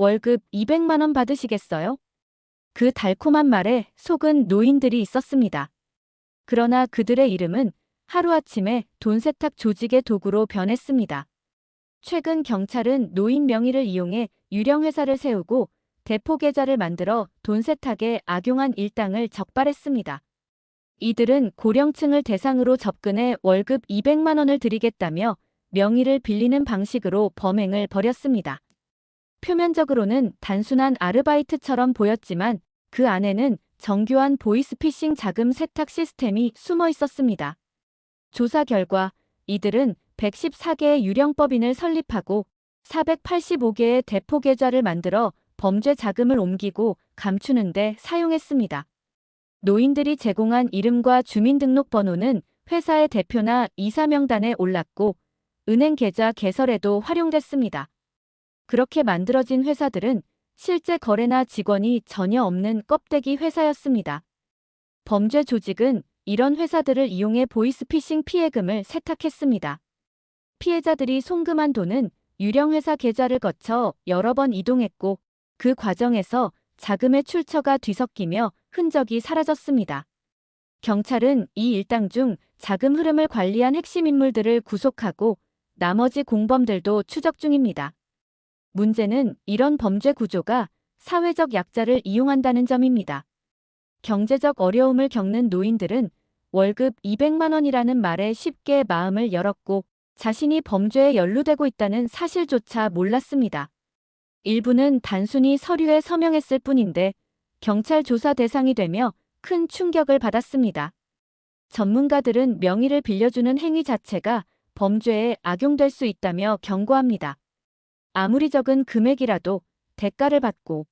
월급 200만원 받으시겠어요? 그 달콤한 말에 속은 노인들이 있었습니다. 그러나 그들의 이름은 하루아침에 돈 세탁 조직의 도구로 변했습니다. 최근 경찰은 노인 명의를 이용해 유령 회사를 세우고 대포 계좌를 만들어 돈 세탁에 악용한 일당을 적발했습니다. 이들은 고령층을 대상으로 접근해 월급 200만 원을 드리겠다며 명의를 빌리는 방식으로 범행을 벌였습니다. 표면적으로는 단순한 아르바이트처럼 보였지만 그 안에는 정교한 보이스피싱 자금 세탁 시스템이 숨어 있었습니다. 조사 결과 이들은 114개의 유령법인을 설립하고 485개의 대포 계좌를 만들어 범죄 자금을 옮기고 감추는 데 사용했습니다. 노인들이 제공한 이름과 주민등록번호는 회사의 대표나 이사 명단에 올랐고 은행 계좌 개설에도 활용됐습니다. 그렇게 만들어진 회사들은 실제 거래나 직원이 전혀 없는 껍데기 회사였습니다. 범죄 조직은 이런 회사들을 이용해 보이스피싱 피해금을 세탁했습니다. 피해자들이 송금한 돈은 유령회사 계좌를 거쳐 여러 번 이동했고 그 과정에서 자금의 출처가 뒤섞이며 흔적이 사라졌습니다. 경찰은 이 일당 중 자금 흐름을 관리한 핵심 인물들을 구속하고 나머지 공범들도 추적 중입니다. 문제는 이런 범죄 구조가 사회적 약자를 이용한다는 점입니다. 경제적 어려움을 겪는 노인들은 월급 200만 원이라는 말에 쉽게 마음을 열었고 자신이 범죄에 연루되고 있다는 사실조차 몰랐습니다. 일부는 단순히 서류에 서명했을 뿐인데 경찰 조사 대상이 되며 큰 충격을 받았습니다. 전문가들은 명의를 빌려주는 행위 자체가 범죄에 악용될 수 있다며 경고합니다. 아무리 적은 금액이라도 대가를 받고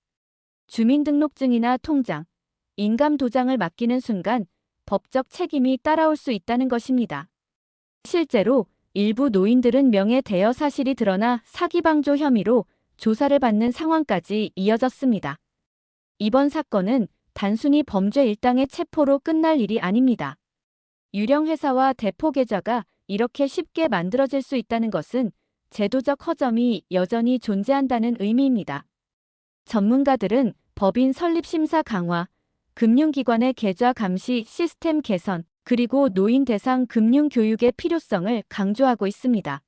주민등록증이나 통장, 인감 도장을 맡기는 순간 법적 책임이 따라올 수 있다는 것입니다. 실제로 일부 노인들은 명예 대여 사실이 드러나 사기방조 혐의로 조사를 받는 상황까지 이어졌습니다. 이번 사건은 단순히 범죄 일당의 체포로 끝날 일이 아닙니다. 유령 회사와 대포 계좌가 이렇게 쉽게 만들어질 수 있다는 것은 제도적 허점이 여전히 존재한다는 의미입니다. 전문가들은 법인 설립 심사 강화, 금융기관의 계좌 감시 시스템 개선, 그리고 노인 대상 금융 교육의 필요성을 강조하고 있습니다.